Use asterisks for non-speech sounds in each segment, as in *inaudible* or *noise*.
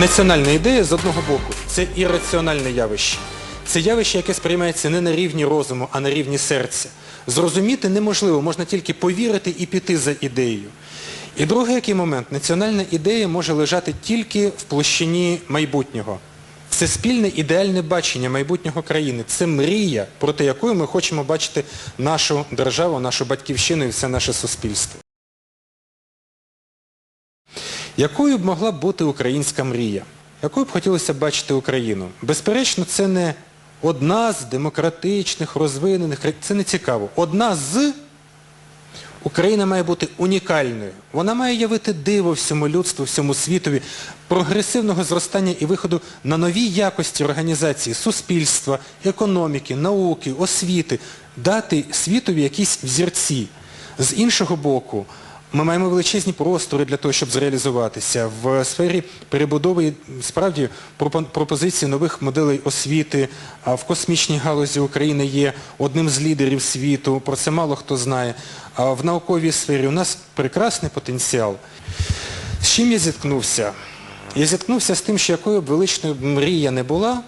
Національна ідея з одного боку це ірраціональне явище. Це явище, яке сприймається не на рівні розуму, а на рівні серця. Зрозуміти неможливо, можна тільки повірити і піти за ідеєю. І другий який момент, національна ідея може лежати тільки в площині майбутнього. Це спільне ідеальне бачення майбутнього країни. Це мрія, проти якої ми хочемо бачити нашу державу, нашу батьківщину і все наше суспільство. Якою б могла бути українська мрія? Якою б хотілося бачити Україну? Безперечно, це не одна з демократичних, розвинених, це не цікаво. Одна з Україна має бути унікальною. Вона має явити диво всьому людству, всьому світові, прогресивного зростання і виходу на нові якості організації суспільства, економіки, науки, освіти, дати світові якісь взірці. З іншого боку, ми маємо величезні простори для того, щоб зреалізуватися. В сфері перебудови справді пропозиції нових моделей освіти, в космічній галузі України є одним з лідерів світу, про це мало хто знає. А в науковій сфері у нас прекрасний потенціал. З чим я зіткнувся? Я зіткнувся з тим, що якою б величною мрія не була,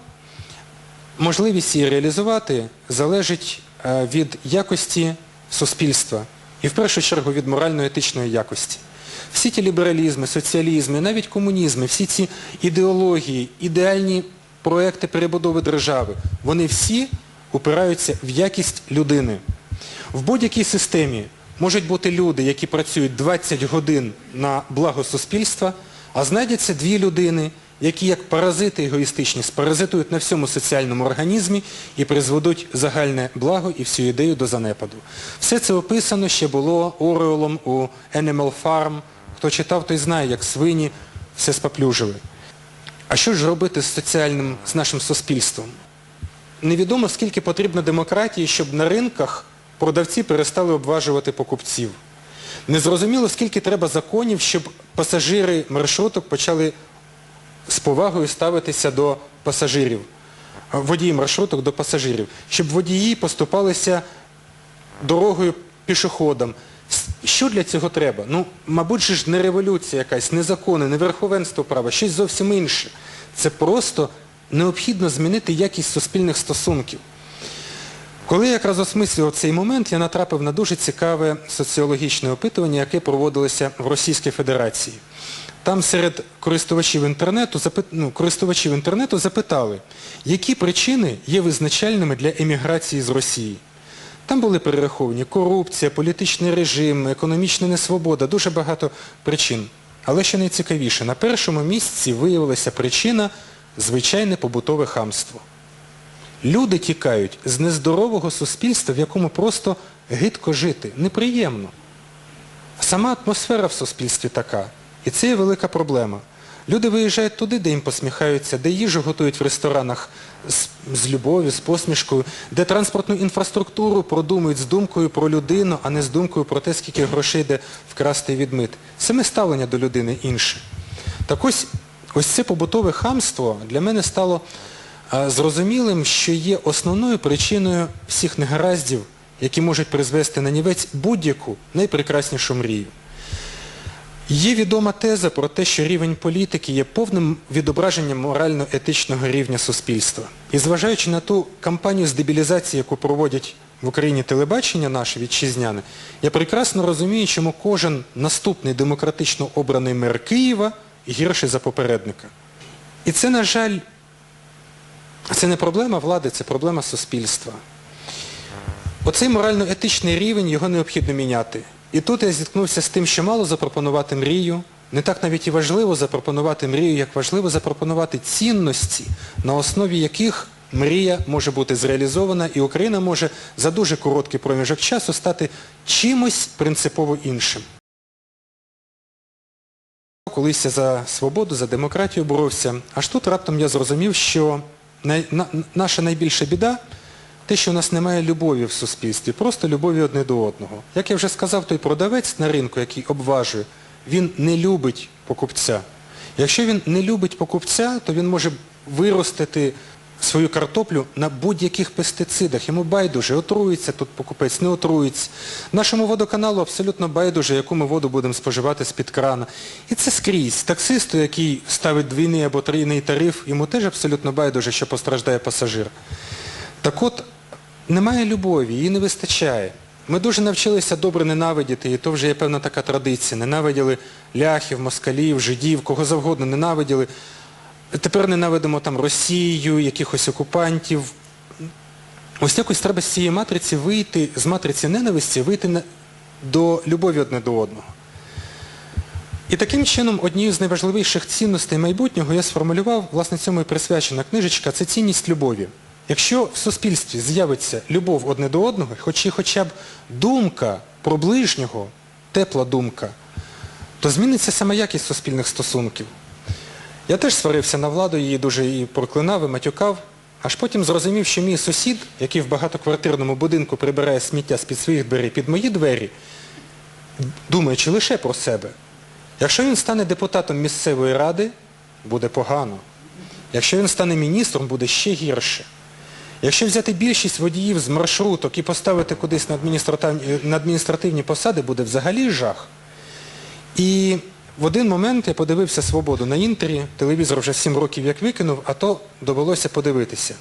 можливість її реалізувати залежить е, від якості суспільства і в першу чергу від морально-етичної якості. Всі ті лібералізми, соціалізми, навіть комунізми, всі ці ідеології, ідеальні проекти перебудови держави, вони всі упираються в якість людини. В будь-якій системі можуть бути люди, які працюють 20 годин на благо суспільства, а знайдяться дві людини, які як паразити егоїстичні спаразитують на всьому соціальному організмі і призведуть загальне благо і всю ідею до занепаду. Все це описано ще було Орелом у Animal Farm. Хто читав, той знає, як свині все споплюжили. А що ж робити з соціальним, з нашим суспільством? Невідомо, скільки потрібно демократії, щоб на ринках продавці перестали обважувати покупців. Незрозуміло, скільки треба законів, щоб пасажири маршруток почали з повагою ставитися до пасажирів, водії маршруток до пасажирів, щоб водії поступалися дорогою пішоходам. Що для цього треба? Ну, мабуть, ж не революція якась, не закони, не верховенство права, щось зовсім інше. Це просто необхідно змінити якість суспільних стосунків. Коли я якраз осмислював цей момент, я натрапив на дуже цікаве соціологічне опитування, яке проводилося в Російській Федерації. Там серед користувачів інтернету, ну, користувачів інтернету запитали, які причини є визначальними для еміграції з Росії. Там були перераховані корупція, політичний режим, економічна несвобода, дуже багато причин. Але що найцікавіше, на першому місці виявилася причина звичайне побутове хамство. Люди тікають з нездорового суспільства, в якому просто гидко жити, неприємно. Сама атмосфера в суспільстві така. І це є велика проблема. Люди виїжджають туди, де їм посміхаються, де їжу готують в ресторанах з, з любов'ю, з посмішкою, де транспортну інфраструктуру продумують з думкою про людину, а не з думкою про те, скільки грошей йде вкрасти і відмити. Саме ставлення до людини інше. Так ось, ось це побутове хамство для мене стало а, зрозумілим, що є основною причиною всіх негараздів, які можуть призвести на нівець будь-яку найпрекраснішу мрію. Є відома теза про те, що рівень політики є повним відображенням морально-етичного рівня суспільства. І зважаючи на ту кампанію з дебілізації, яку проводять в Україні телебачення наше вітчизняне, я прекрасно розумію, чому кожен наступний демократично обраний мер Києва гірший за попередника. І це, на жаль, це не проблема влади, це проблема суспільства. Оцей морально-етичний рівень, його необхідно міняти. І тут я зіткнувся з тим, що мало запропонувати мрію, не так навіть і важливо запропонувати мрію, як важливо запропонувати цінності, на основі яких мрія може бути зреалізована, і Україна може за дуже короткий проміжок часу стати чимось принципово іншим. Колись я за свободу, за демократію боровся, аж тут раптом я зрозумів, що наша найбільша біда те, що у нас немає любові в суспільстві, просто любові одне до одного. Як я вже сказав, той продавець на ринку, який обважує, він не любить покупця. Якщо він не любить покупця, то він може виростити свою картоплю на будь-яких пестицидах. Йому байдуже, отрується тут покупець, не отрується. Нашому водоканалу абсолютно байдуже, яку ми воду будемо споживати з-під крана. І це скрізь. Таксисту, який ставить двійний або трійний тариф, йому теж абсолютно байдуже, що постраждає пасажир. Так от, немає любові, її не вистачає. Ми дуже навчилися добре ненавидіти, і то вже є певна така традиція. Ненавиділи ляхів, москалів, жидів, кого завгодно ненавиділи. Тепер ненавидимо там Росію, якихось окупантів. Ось якось треба з цієї матриці вийти, з матриці ненависті, вийти на- до любові одне до одного. І таким чином однією з найважливіших цінностей майбутнього я сформулював, власне, цьому і присвячена книжечка, це цінність любові. Якщо в суспільстві з'явиться любов одне до одного, хоч і хоча б думка про ближнього, тепла думка, то зміниться саме якість суспільних стосунків. Я теж сварився на владу, її дуже і проклинав, і матюкав, аж потім зрозумів, що мій сусід, який в багатоквартирному будинку прибирає сміття з-під своїх дверей під мої двері, думаючи лише про себе. Якщо він стане депутатом місцевої ради, буде погано. Якщо він стане міністром, буде ще гірше. Якщо взяти більшість водіїв з маршруток і поставити кудись на адміністративні, на адміністративні посади, буде взагалі жах. І в один момент я подивився «Свободу» на інтері, телевізор вже 7 років як викинув, а то довелося подивитися.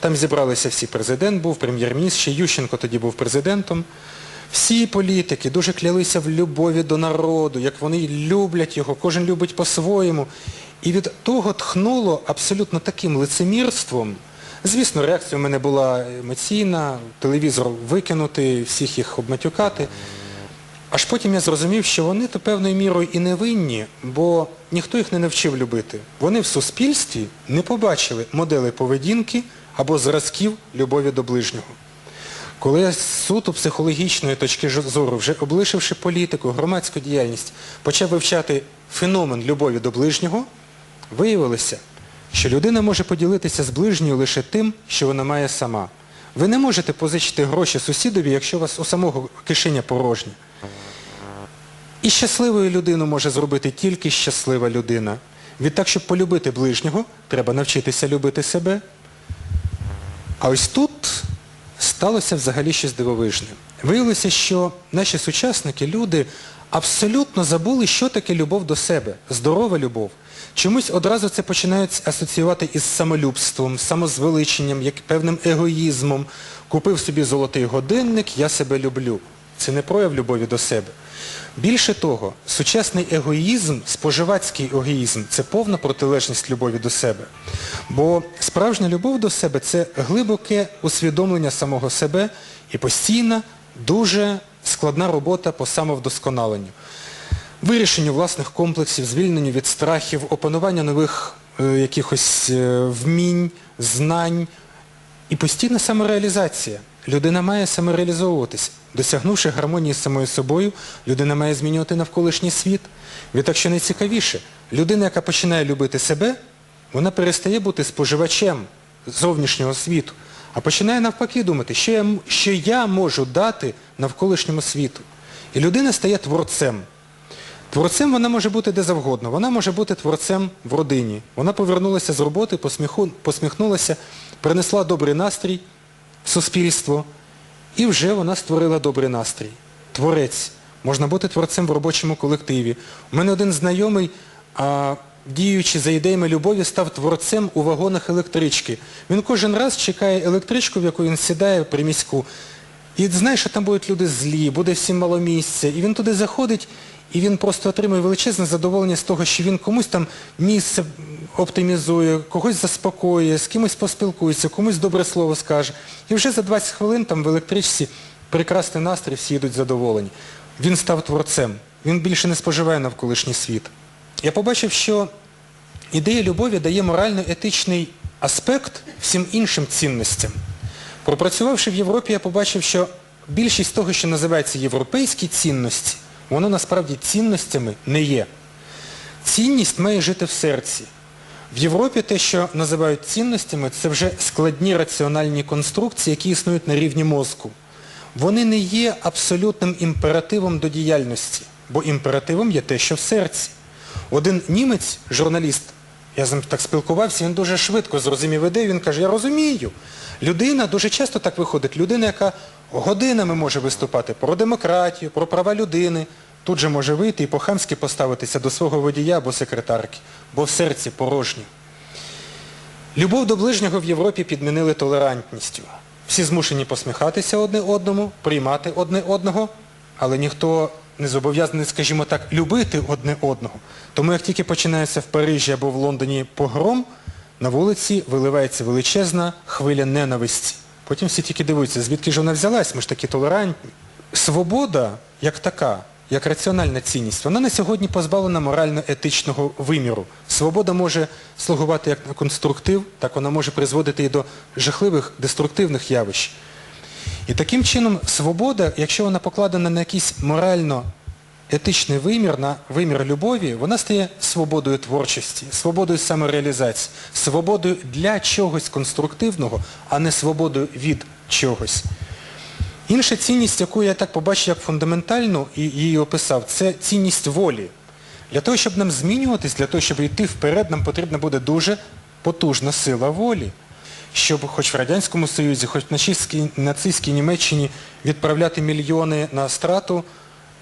Там зібралися всі, президент був, прем'єр-міністр, ще Ющенко тоді був президентом. Всі політики дуже клялися в любові до народу, як вони люблять його, кожен любить по-своєму. І від того тхнуло абсолютно таким лицемірством. Звісно, реакція в мене була емоційна, телевізор викинути, всіх їх обматюкати. Аж потім я зрозумів, що вони то певною мірою і не винні, бо ніхто їх не навчив любити. Вони в суспільстві не побачили моделей поведінки або зразків любові до ближнього. Коли я з суто психологічної точки зору, вже облишивши політику, громадську діяльність, почав вивчати феномен любові до ближнього, виявилося, що людина може поділитися з ближньою лише тим, що вона має сама. Ви не можете позичити гроші сусідові, якщо у вас у самого кишеня порожня. І щасливою людину може зробити тільки щаслива людина. Відтак, щоб полюбити ближнього, треба навчитися любити себе. А ось тут сталося взагалі щось дивовижне. Виявилося, що наші сучасники, люди, абсолютно забули, що таке любов до себе, здорова любов. Чомусь одразу це починають асоціювати із самолюбством, самозвеличенням, як певним егоїзмом. Купив собі золотий годинник, я себе люблю. Це не прояв любові до себе. Більше того, сучасний егоїзм, споживацький егоїзм – це повна протилежність любові до себе. Бо справжня любов до себе – це глибоке усвідомлення самого себе і постійна, дуже складна робота по самовдосконаленню. Вирішенню власних комплексів, звільненню від страхів, опанування нових е, якихось е, вмінь, знань, і постійна самореалізація. Людина має самореалізовуватись. Досягнувши гармонії з самою собою, людина має змінювати навколишній світ. Відтак, що найцікавіше, людина, яка починає любити себе, вона перестає бути споживачем зовнішнього світу, а починає навпаки думати, що я, що я можу дати навколишньому світу. І людина стає творцем. Творцем вона може бути де завгодно. Вона може бути творцем в родині. Вона повернулася з роботи, посміхнулася, принесла добрий настрій в суспільство, і вже вона створила добрий настрій. Творець. Можна бути творцем в робочому колективі. У мене один знайомий, діючи за ідеями любові, став творцем у вагонах електрички. Він кожен раз чекає електричку, в яку він сідає приміську, і знає, що там будуть люди злі, буде всім мало місця. І він туди заходить, і він просто отримує величезне задоволення з того, що він комусь там місце оптимізує, когось заспокоює, з кимось поспілкується, комусь добре слово скаже. І вже за 20 хвилин там в електричці прекрасний настрій, всі йдуть задоволені. Він став творцем. Він більше не споживає навколишній світ. Я побачив, що ідея любові дає морально-етичний аспект всім іншим цінностям. Пропрацювавши в Європі, я побачив, що більшість того, що називається європейські цінності, воно насправді цінностями не є. Цінність має жити в серці. В Європі те, що називають цінностями, це вже складні раціональні конструкції, які існують на рівні мозку. Вони не є абсолютним імперативом до діяльності, бо імперативом є те, що в серці. Один німець, журналіст, Я з ним так спілкувався, він дуже швидко зрозумів ідею, він каже, я розумію. Людина дуже часто так виходить, людина, яка годинами може виступати про демократію, про права людини, тут же може вийти і по-хамськи поставитися до свого водія або секретарки, бо в серці порожнє. Любов до ближнього в Європі підмінили толерантністю. Всі змушені посміхатися одне одному, приймати одне одного, але ніхто не зобов'язаний, скажімо так, любити одне одного. Тому як тільки починається в Парижі або в Лондоні погром, на вулиці виливається величезна хвиля ненависті. Потім всі тільки дивуються, звідки ж вона взялась, ми ж такі толерантні. Свобода, як така, як раціональна цінність, вона на сьогодні позбавлена морально-етичного виміру. Свобода може слугувати як на конструктив, так вона може призводити і до жахливих деструктивних явищ. І таким чином свобода, якщо вона покладена на якийсь морально-етичний вимір, на вимір любові, вона стає свободою творчості, свободою самореалізації, свободою для чогось конструктивного, а не свободою від чогось. Інша цінність, яку я так побачив як фундаментальну і її описав, це цінність волі. Для того, щоб нам змінюватись, для того, щоб йти вперед, нам потрібна буде дуже потужна сила волі. Щоб хоч в Радянському Союзі, хоч в нацистській, нацистській Німеччині відправляти мільйони на страту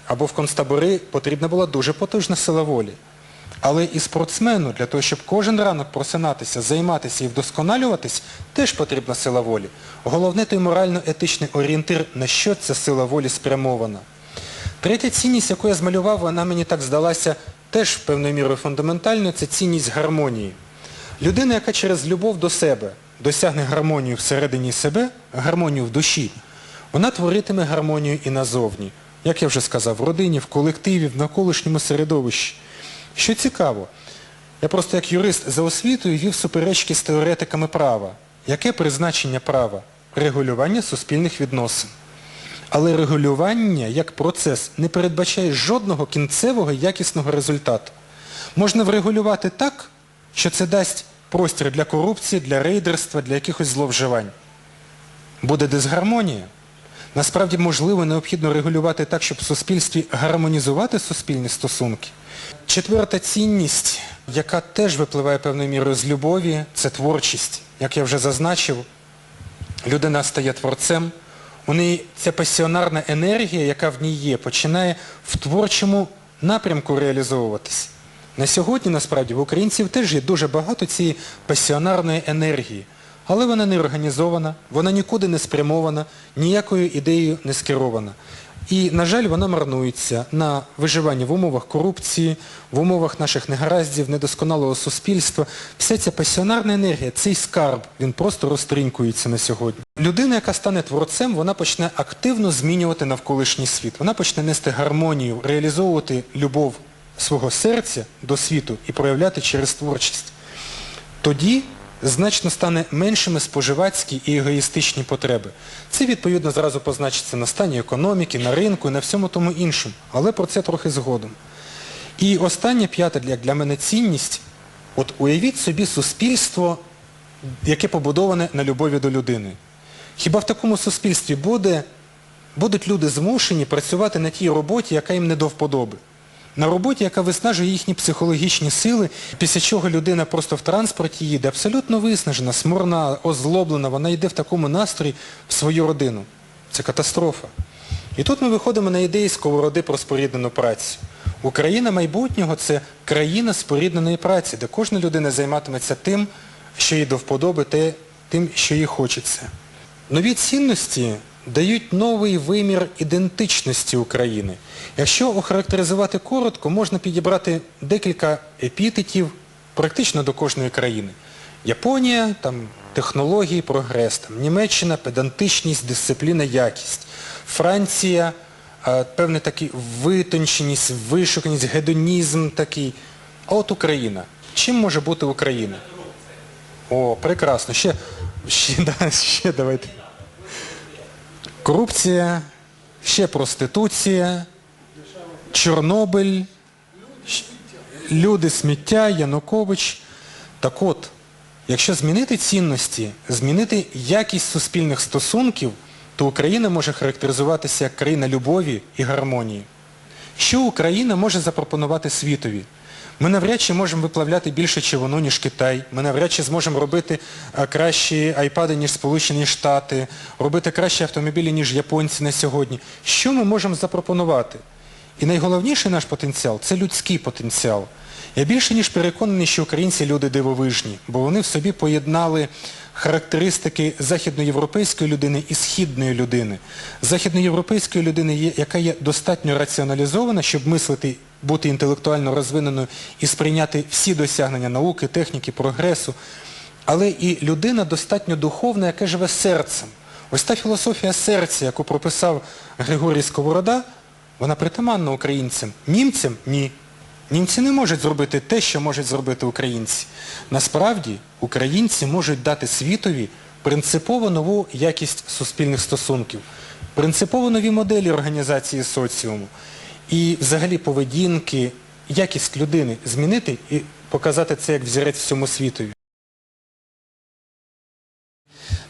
або в концтабори, потрібна була дуже потужна сила волі. Але і спортсмену, для того, щоб кожен ранок просинатися, займатися і вдосконалюватись, теж потрібна сила волі. Головне той морально-етичний орієнтир, на що ця сила волі спрямована. Третя цінність, яку я змалював, вона мені так здалася теж певною мірою фундаментальною, це цінність гармонії. Людина, яка через любов до себе досягне гармонію всередині себе, гармонію в душі, вона творитиме гармонію і назовні. Як я вже сказав, в родині, в колективі, в навколишньому середовищі. Що цікаво, я просто як юрист за освітою вів суперечки з теоретиками права. Яке призначення права? Регулювання суспільних відносин. Але регулювання як процес не передбачає жодного кінцевого якісного результату. Можна врегулювати так, що це дасть простір для корупції, для рейдерства, для якихось зловживань. Буде дисгармонія. Насправді, можливо, необхідно регулювати так, щоб в суспільстві гармонізувати суспільні стосунки. Четверта цінність, яка теж випливає певною мірою з любові, це творчість. Як я вже зазначив, людина стає творцем, у неї ця пасіонарна енергія, яка в ній є, починає в творчому напрямку реалізовуватись. На сьогодні, насправді, в українців теж є дуже багато цієї пасіонарної енергії. Але вона не організована, вона нікуди не спрямована, ніякою ідеєю не скерована. І, на жаль, вона марнується на виживанні в умовах корупції, в умовах наших негараздів, недосконалого суспільства. Вся ця пасіонарна енергія, цей скарб, він просто розтринькується на сьогодні. Людина, яка стане творцем, вона почне активно змінювати навколишній світ. Вона почне нести гармонію, реалізовувати любов свого серця до світу і проявляти через творчість. Тоді значно стане меншими споживацькі і егоїстичні потреби. Це, відповідно, зразу позначиться на стані економіки, на ринку і на всьому тому іншому. Але про це трохи згодом. І остання п'ята, як для мене, цінність. От уявіть собі суспільство, яке побудоване на любові до людини. Хіба в такому суспільстві буде, будуть люди змушені працювати на тій роботі, яка їм не до вподоби? На роботі, яка виснажує їхні психологічні сили, після чого людина просто в транспорті їде, абсолютно виснажена, смурна, озлоблена, вона йде в такому настрої в свою родину. Це катастрофа. І тут ми виходимо на ідеї сковороди про споріднену працю. Україна майбутнього це країна спорідненої праці, де кожна людина займатиметься тим, що їй до вподоби, тим, що їй хочеться. Нові цінності дають новий вимір ідентичності України. Якщо охарактеризувати коротко, можна підібрати декілька епітетів практично до кожної країни. Японія, там, технології, прогрес, там, Німеччина, педантичність, дисципліна, якість. Франція, е, певна такий витонченість, вишуканість, гедонізм такий. А от Україна. Чим може бути Україна? О, прекрасно. Ще, ще, *laughs* да, ще давайте. Корупція, ще проституція, Чорнобиль, люди сміття, Янукович. Так от, якщо змінити цінності, змінити якість суспільних стосунків, то Україна може характеризуватися як країна любові і гармонії. Що Україна може запропонувати світові? Ми навряд чи можемо виплавляти більше човуну, ніж Китай. Ми навряд чи зможемо робити е, кращі айпади, ніж Сполучені Штати, робити кращі автомобілі, ніж японці на сьогодні. Що ми можемо запропонувати? І найголовніший наш потенціал це людський потенціал. Я більше ніж переконаний, що українці люди дивовижні, бо вони в собі поєднали характеристики західноєвропейської людини і східної людини. Західноєвропейської людини, яка є достатньо раціоналізована, щоб мислити, бути інтелектуально розвиненою і сприйняти всі досягнення науки, техніки, прогресу, але і людина достатньо духовна, яка живе серцем. Ось та філософія серця, яку прописав Григорій Сковорода, вона притаманна українцям. Німцям – ні. Німці не можуть зробити те, що можуть зробити українці. Насправді, українці можуть дати світові принципово нову якість суспільних стосунків, принципово нові моделі організації соціуму і взагалі поведінки, якість людини змінити і показати це як взірець всьому світові.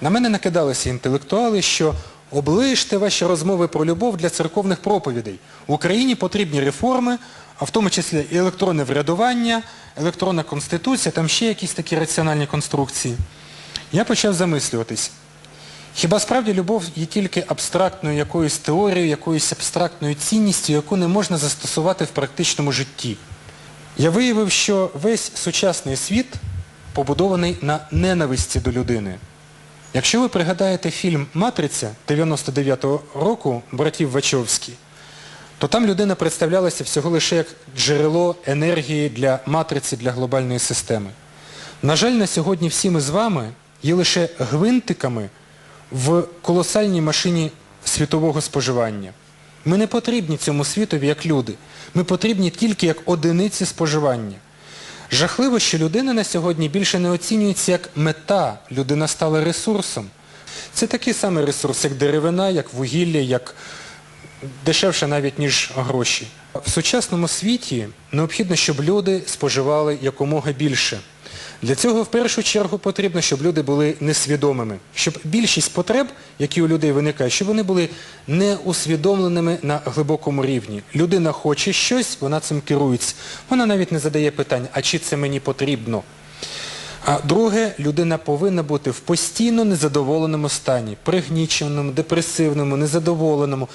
На мене накидалися інтелектуали, що оближте ваші розмови про любов для церковних проповідей. В Україні потрібні реформи, а в тому числі і електронне врядування, електронна конституція, там ще якісь такі раціональні конструкції. Я почав замислюватись. Хіба справді любов є тільки абстрактною якоюсь теорією, якоюсь абстрактною цінністю, яку не можна застосувати в практичному житті? Я виявив, що весь сучасний світ побудований на ненависті до людини. Якщо ви пригадаєте фільм «Матриця» 99-го року братів Вачовські, то там людина представлялася всього лише як джерело енергії для матриці, для глобальної системи. На жаль, на сьогодні всі ми з вами є лише гвинтиками в колосальній машині світового споживання. Ми не потрібні цьому світові як люди. Ми потрібні тільки як одиниці споживання. Жахливо, що людина на сьогодні більше не оцінюється як мета, людина стала ресурсом. Це такий самий ресурс, як деревина, як вугілля, як дешевше навіть, ніж гроші. В сучасному світі необхідно, щоб люди споживали якомога більше. Для цього в першу чергу потрібно, щоб люди були несвідомими, щоб більшість потреб, які у людей виникають, щоб вони були неусвідомленими на глибокому рівні. Людина хоче щось, вона цим керується. Вона навіть не задає питань, а чи це мені потрібно. А друге, людина повинна бути в постійно незадоволеному стані, пригніченому, депресивному, незадоволеному.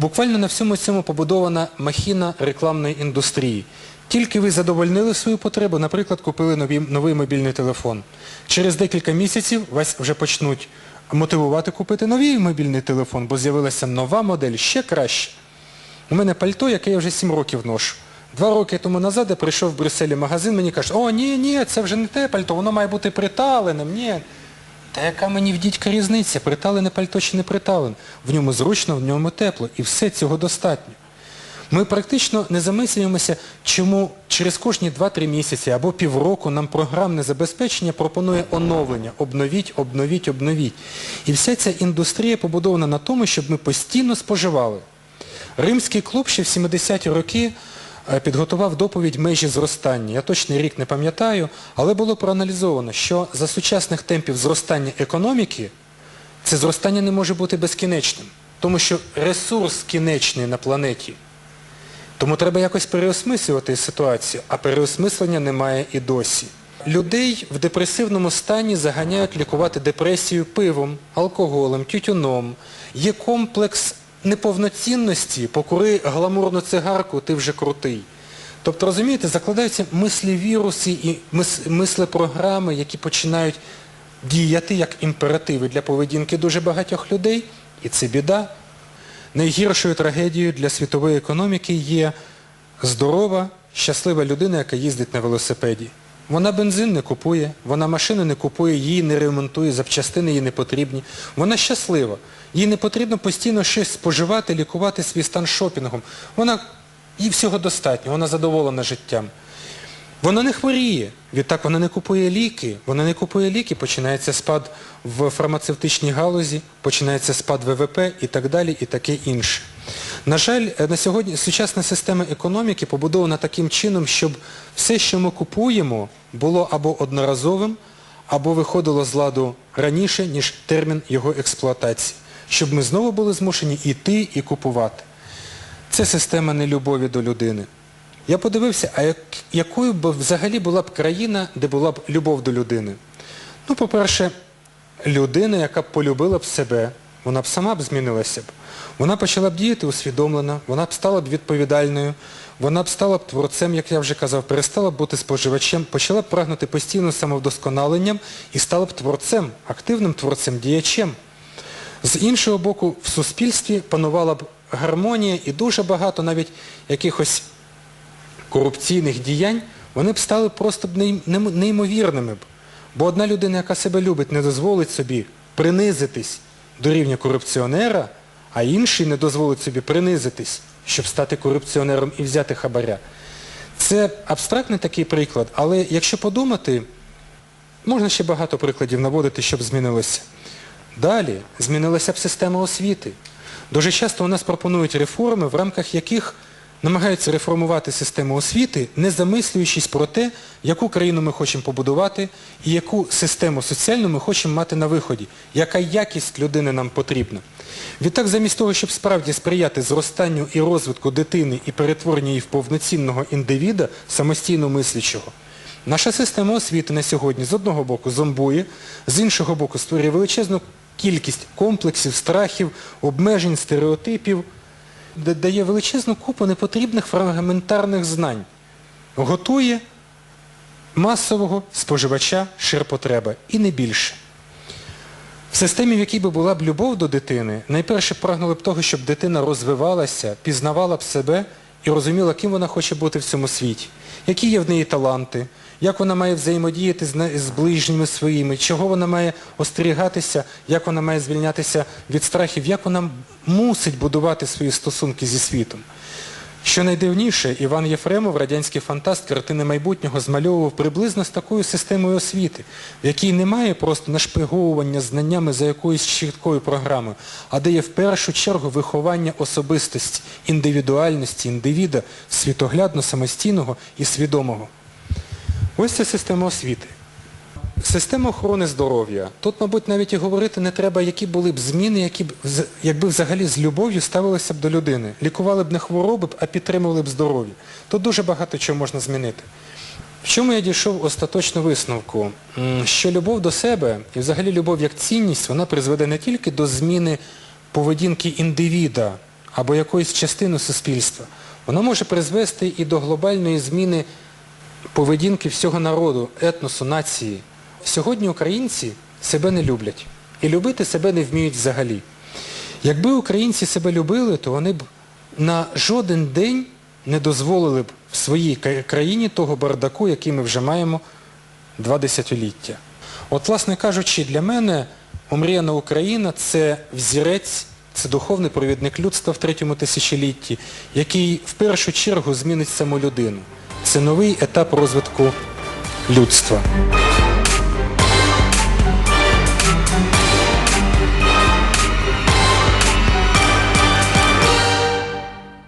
Буквально на всьому цьому побудована махіна рекламної індустрії. Тільки ви задовольнили свою потребу, наприклад, купили нові, новий мобільний телефон. Через декілька місяців вас вже почнуть мотивувати купити новий мобільний телефон, бо з'явилася нова модель, ще краще. У мене пальто, яке я вже 7 років ношу. Два роки тому назад я прийшов в Брюсселі магазин, мені кажуть, о, ні, ні, це вже не те пальто, воно має бути приталеним, ні. Та яка мені в дідька різниця, приталене пальто чи не приталене? В ньому зручно, в ньому тепло, і все цього достатньо. Ми практично не замислюємося, чому через кожні 2-3 місяці або півроку нам програмне забезпечення пропонує оновлення. Обновіть, обновіть, обновіть. І вся ця індустрія побудована на тому, щоб ми постійно споживали. Римський клуб ще в 70-ті роки підготував доповідь межі зростання. Я точний рік не пам'ятаю, але було проаналізовано, що за сучасних темпів зростання економіки це зростання не може бути безкінечним, тому що ресурс кінечний на планеті. Тому треба якось переосмислювати ситуацію, а переосмислення немає і досі. Людей в депресивному стані заганяють лікувати депресію пивом, алкоголем, тютюном. Є комплекс неповноцінності, покури гламурну цигарку, ти вже крутий. Тобто, розумієте, закладаються мислі-віруси і мис- мислепрограми, які починають діяти як імперативи для поведінки дуже багатьох людей, і це біда. Найгіршою трагедією для світової економіки є здорова, щаслива людина, яка їздить на велосипеді. Вона бензин не купує, вона машини не купує, її не ремонтує, запчастини їй не потрібні. Вона щаслива. Їй не потрібно постійно щось споживати, лікувати свій стан шопінгом. Вона, їй всього достатньо, вона задоволена життям. Вона не хворіє, відтак вона не купує ліки. Вона не купує ліки, починається спад в фармацевтичній галузі, починається спад ВВП і так далі, і таке інше. На жаль, е, на сьогодні сучасна система економіки побудована таким чином, щоб все, що ми купуємо, було або одноразовим, або виходило з ладу раніше, ніж термін його експлуатації. Щоб ми знову були змушені йти і купувати. Це система нелюбові до людини. Я подивився, а як, якою б взагалі була б країна, де була б любов до людини. Ну, по-перше, людина, яка б полюбила б себе, вона б сама б змінилася б. Вона почала б діяти усвідомлено, вона б стала б відповідальною, вона б стала б творцем, як я вже казав, перестала б бути споживачем, почала б прагнути постійно самовдосконаленням і стала б творцем, активним творцем, діячем. З іншого боку, в суспільстві панувала б гармонія і дуже багато навіть якихось корупційних діянь, вони б стали просто б неймовірними. Бо одна людина, яка себе любить, не дозволить собі принизитись до рівня корупціонера, а інший не дозволить собі принизитись, щоб стати корупціонером і взяти хабаря. Це абстрактний такий приклад, але якщо подумати, можна ще багато прикладів наводити, щоб змінилося. Далі змінилася б система освіти. Дуже часто у нас пропонують реформи, в рамках яких намагаються реформувати систему освіти, не замислюючись про те, яку країну ми хочемо побудувати і яку систему соціальну ми хочемо мати на виході, яка якість людини нам потрібна. Відтак, замість того, щоб справді сприяти зростанню і розвитку дитини і перетворенню її в повноцінного індивіда, самостійно мислячого, Наша система освіти на сьогодні з одного боку зомбує, з іншого боку створює величезну кількість комплексів, страхів, обмежень, стереотипів, дає величезну купу непотрібних фрагментарних знань, готує масового споживача ширпотреба і не більше. В системі, в якій би була б любов до дитини, найперше прагнули б того, щоб дитина розвивалася, пізнавала б себе і розуміла, ким вона хоче бути в цьому світі, які є в неї таланти, як вона має взаємодіяти з ближніми своїми, чого вона має остерігатися, як вона має звільнятися від страхів, як вона мусить будувати свої стосунки зі світом. Що найдивніше, Іван Єфремов, радянський фантаст, картини майбутнього змальовував приблизно з такою системою освіти, в якій немає просто нашпиговування знаннями за якоюсь чіткою програмою, а де є в першу чергу виховання особистості, індивідуальності, індивіда, світоглядно, самостійного і свідомого. Ось це система освіти. Система охорони здоров'я. Тут, мабуть, навіть і говорити не треба, які були б зміни, які б, якби взагалі з любов'ю ставилися б до людини. Лікували б не хвороби, а підтримували б здоров'я. Тут дуже багато чого можна змінити. В чому я дійшов остаточну висновку? Що любов до себе і взагалі любов як цінність, вона призведе не тільки до зміни поведінки індивіда або якоїсь частини суспільства. Вона може призвести і до глобальної зміни поведінки всього народу, етносу, нації. Сьогодні українці себе не люблять і любити себе не вміють взагалі. Якби українці себе любили, то вони б на жоден день не дозволили б в своїй країні того бардаку, який ми вже маємо два десятиліття. От, власне кажучи, для мене омріяна Україна це взірець, це духовний провідник людства в третьому тисячолітті, який в першу чергу змінить саму людину. Це новий етап розвитку людства.